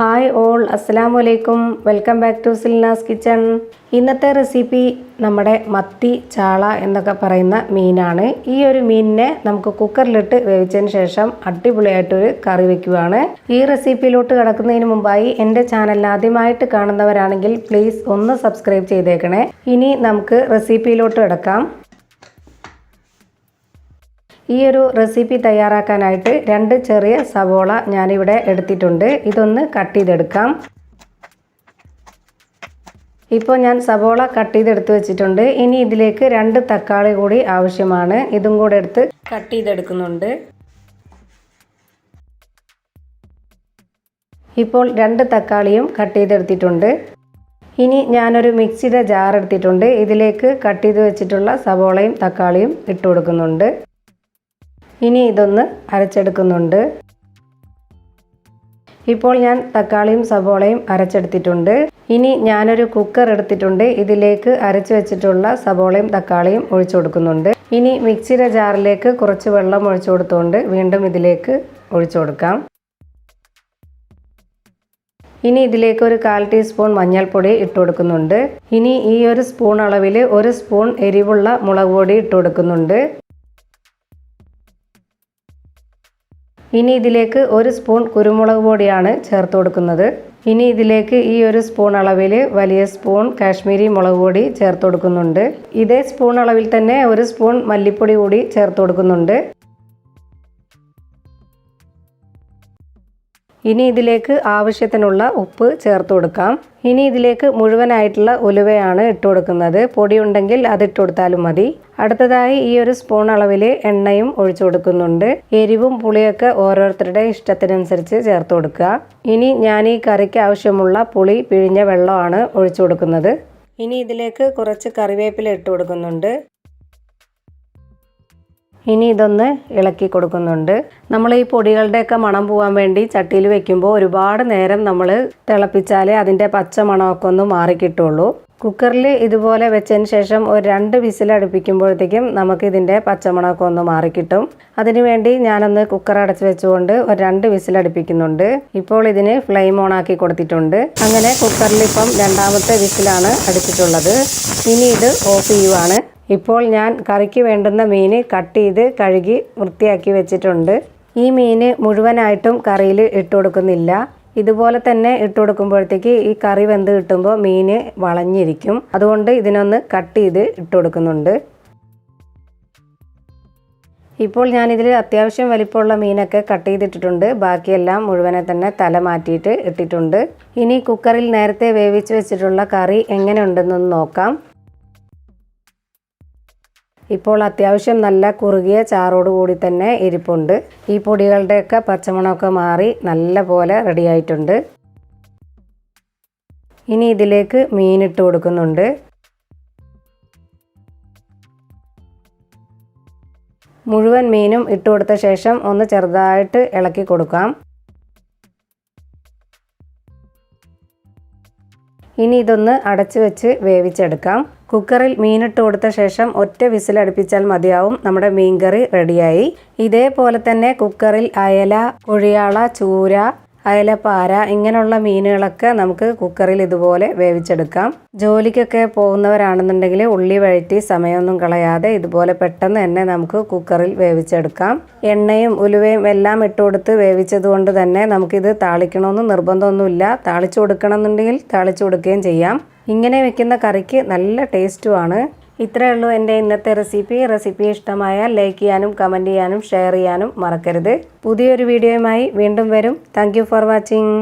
Hi all അസ്സലാമു വലൈക്കും welcome back to Silnas kitchen ഇന്നത്തെ റെസിപ്പി നമ്മുടെ മത്തി ചാള എന്നൊക്കെ പറയുന്ന മീനാണ്. ഈ ഒരു മീനിനെ നമുക്ക് കുക്കറിലിട്ട് വേവിച്ചതിന് ശേഷം അടിപൊളിയായിട്ടൊരു കറി വെക്കുകയാണ് ഈ റെസിപ്പിയിലോട്ട് കിടക്കുന്നതിന് മുമ്പായി എന്റെ ചാനൽ ആദ്യമായിട്ട് കാണുന്നവരാണെങ്കിൽ പ്ലീസ് ഒന്ന് സബ്സ്ക്രൈബ് ചെയ്തേക്കണേ. ഇനി നമുക്ക് റെസിപ്പിയിലോട്ട് കിടക്കാം. ഈ ഒരു റെസിപ്പി തയ്യാറാക്കാനായിട്ട് രണ്ട് ചെറിയ സവോള ഞാനിവിടെ എടുത്തിട്ടുണ്ട്. ഇതൊന്ന് കട്ട് ചെയ്തെടുക്കാം. ഇപ്പോൾ ഞാൻ സവോള കട്ട് ചെയ്തെടുത്ത് വെച്ചിട്ടുണ്ട്. ഇനി ഇതിലേക്ക് രണ്ട് തക്കാളി കൂടി ആവശ്യമാണ്. ഇതും കൂടെ എടുത്ത് കട്ട് ചെയ്തെടുക്കുന്നുണ്ട്. ഇപ്പോൾ രണ്ട് തക്കാളിയും കട്ട് ചെയ്തെടുത്തിട്ടുണ്ട്. ഇനി ഞാനൊരു മിക്സിയുടെ ജാർ എടുത്തിട്ടുണ്ട്. ഇതിലേക്ക് കട്ട് ചെയ്ത് വെച്ചിട്ടുള്ള സവോളയും തക്കാളിയും ഇട്ട് കൊടുക്കുന്നുണ്ട്. ഇനി ഇതൊന്ന് അരച്ചെടുക്കുന്നുണ്ട്. ഇപ്പോൾ ഞാൻ തക്കാളിയും സവോളയും അരച്ചെടുത്തിട്ടുണ്ട്. ഇനി ഞാനൊരു കുക്കർ എടുത്തിട്ടുണ്ട്. ഇതിലേക്ക് അരച്ചു വെച്ചിട്ടുള്ള സവോളയും തക്കാളിയും ഒഴിച്ചു കൊടുക്കുന്നുണ്ട്. ഇനി മിക്സിയുടെ ജാറിലേക്ക് കുറച്ച് വെള്ളം ഒഴിച്ചു കൊടുത്തുകൊണ്ട് വീണ്ടും ഇതിലേക്ക് ഒഴിച്ചു കൊടുക്കാം. ഇനി ഇതിലേക്ക് ഒരു കാൽ ടീസ്പൂൺ മഞ്ഞൾപ്പൊടി ഇട്ട് കൊടുക്കുന്നുണ്ട്. ഇനി ഈ ഒരു സ്പൂൺ അളവിൽ ഒരു സ്പൂൺ എരിവുള്ള മുളക് പൊടി ഇട്ട് കൊടുക്കുന്നുണ്ട്. ഇനി ഇതിലേക്ക് ഒരു സ്പൂൺ കുരുമുളക് പൊടിയാണ് ചേർത്ത് കൊടുക്കുന്നത്. ഇനി ഇതിലേക്ക് ഈ ഒരു സ്പൂൺ അളവിൽ വലിയ സ്പൂൺ കാശ്മീരി മുളക് പൊടി ചേർത്ത് കൊടുക്കുന്നുണ്ട്. ഇതേ സ്പൂൺ അളവിൽ തന്നെ ഒരു സ്പൂൺ മല്ലിപ്പൊടി കൂടി ചേർത്ത് കൊടുക്കുന്നുണ്ട്. ഇനി ഇതിലേക്ക് ആവശ്യത്തിനുള്ള ഉപ്പ് ചേർത്ത് കൊടുക്കാം. ഇനി ഇതിലേക്ക് മുഴുവനായിട്ടുള്ള ഉലുവയാണ് ഇട്ട് കൊടുക്കുന്നത്. പൊടി ഉണ്ടെങ്കിൽ അത് ഇട്ട് കൊടുത്താലും മതി. അടുത്തതായി ഈ ഒരു സ്പൂൺ അളവിൽ എണ്ണയും ഒഴിച്ചു കൊടുക്കുന്നുണ്ട്. എരിവും പുളിയൊക്കെ ഓരോരുത്തരുടെ ഇഷ്ടത്തിനനുസരിച്ച് ചേർത്ത് കൊടുക്കുക. ഇനി ഞാൻ ഈ കറിക്ക് ആവശ്യമുള്ള പുളി പിഴിഞ്ഞ വെള്ളമാണ് ഒഴിച്ചു കൊടുക്കുന്നത്. ഇനി ഇതിലേക്ക് കുറച്ച് കറിവേപ്പില ഇട്ട് കൊടുക്കുന്നുണ്ട്. ഇനി ഇതൊന്ന് ഇളക്കി കൊടുക്കുന്നുണ്ട്. നമ്മൾ ഈ പൊടികളുടെയൊക്കെ മണം പോകാൻ വേണ്ടി ചട്ടിയിൽ വെക്കുമ്പോൾ ഒരുപാട് നേരം നമ്മൾ തിളപ്പിച്ചാലേ അതിന്റെ പച്ച മണമൊക്കെ ഒന്ന് മാറിക്കിട്ടുള്ളൂ. കുക്കറിൽ ഇതുപോലെ വെച്ചതിന് ശേഷം ഒരു രണ്ട് വിസിൽ അടുപ്പിക്കുമ്പോഴത്തേക്കും നമുക്ക് ഇതിന്റെ പച്ചമണമൊക്കെ ഒന്ന് മാറിക്കിട്ടും. അതിനുവേണ്ടി ഞാനൊന്ന് കുക്കർ അടച്ച് വെച്ചുകൊണ്ട് ഒരു രണ്ട് വിസിൽ അടുപ്പിക്കുന്നുണ്ട്. ഇപ്പോൾ ഇതിന് ഫ്ലെയിം ഓൺ ആക്കി കൊടുത്തിട്ടുണ്ട്. അങ്ങനെ കുക്കറിൽ ഇപ്പം രണ്ടാമത്തെ വിസിലാണ് അടിച്ചിട്ടുള്ളത്. ഇനി ഇത് ഓഫ് ചെയ്യുവാണ്. ഇപ്പോൾ ഞാൻ കറിക്ക് വേണ്ടുന്ന മീൻ കട്ട് ചെയ്ത് കഴുകി വൃത്തിയാക്കി വെച്ചിട്ടുണ്ട്. ഈ മീൻ മുഴുവനായിട്ടും കറിയിൽ ഇട്ട് കൊടുക്കുന്നില്ല. ഇതുപോലെ തന്നെ ഇട്ട് കൊടുക്കുമ്പോഴത്തേക്ക് ഈ കറി വെന്ത് കിട്ടുമ്പോൾ മീൻ വളഞ്ഞിരിക്കും. അതുകൊണ്ട് ഇതിനൊന്ന് കട്ട് ചെയ്ത് ഇട്ട് കൊടുക്കുന്നുണ്ട്. ഇപ്പോൾ ഞാനിതിൽ അത്യാവശ്യം വലിപ്പമുള്ള മീനൊക്കെ കട്ട് ചെയ്തിട്ടിട്ടുണ്ട്. ബാക്കിയെല്ലാം മുഴുവനെ തന്നെ തല മാറ്റിയിട്ട് ഇട്ടിട്ടുണ്ട്. ഇനി കുക്കറിൽ നേരത്തെ വേവിച്ച് വെച്ചിട്ടുള്ള കറി എങ്ങനെയുണ്ടെന്നൊന്ന് നോക്കാം. ഇപ്പോൾ അത്യാവശ്യം നല്ല കുറുകിയ ചാറോട് കൂടി തന്നെ ഇരിപ്പുണ്ട്. ഈ പൊടികളുടെയൊക്കെ പച്ചമണമൊക്കെ മാറി നല്ല പോലെ റെഡി ആയിട്ടുണ്ട്. ഇനി ഇതിലേക്ക് മീനിട്ട് കൊടുക്കുന്നുണ്ട്. മുഴുവൻ മീനും ഇട്ട് കൊടുത്ത ശേഷം ഒന്ന് ചെറുതായിട്ട് ഇളക്കി കൊടുക്കാം. ഇനി ഇതൊന്ന് അടച്ചു വെച്ച് വേവിച്ചെടുക്കാം. കുക്കറിൽ മീനിട്ട് കൊടുത്ത ശേഷം ഒറ്റ വിസിലടുപ്പിച്ചാൽ മതിയാവും. നമ്മുടെ മീൻകറി റെഡിയായി ഇതേപോലെ തന്നെ കുക്കറിൽ അയല കൊഴിയാള ചൂര അയലപ്പാര ഇങ്ങനെയുള്ള മീനുകളൊക്കെ നമുക്ക് കുക്കറിൽ ഇതുപോലെ വേവിച്ചെടുക്കാം. ജോലിക്കൊക്കെ പോകുന്നവരാണെന്നുണ്ടെങ്കിൽ ഉള്ളി വഴറ്റി സമയമൊന്നും കളയാതെ ഇതുപോലെ പെട്ടെന്ന് തന്നെ നമുക്ക് കുക്കറിൽ വേവിച്ചെടുക്കാം. എണ്ണയും ഉലുവയും എല്ലാം ഇട്ട് കൊടുത്ത് വേവിച്ചത് കൊണ്ട് തന്നെ നമുക്കിത് താളിക്കണമെന്ന് നിർബന്ധമൊന്നുമില്ല. താളിച്ചു കൊടുക്കണമെന്നുണ്ടെങ്കിൽ താളിച്ചു കൊടുക്കുകയും ചെയ്യാം. ഇങ്ങനെ വെക്കുന്ന കറിക്ക് നല്ല ടേസ്റ്റുമാണ് ഇത്രയേ ഉള്ളൂ എന്റെ ഇന്നത്തെ റെസിപ്പി. റെസിപ്പി ഇഷ്ടമായാൽ ലൈക്ക് ചെയ്യാനും കമന്റ് ചെയ്യാനും ഷെയർ ചെയ്യാനും മറക്കരുത്. പുതിയൊരു വീഡിയോയുമായി വീണ്ടും വരും. Thank for watching.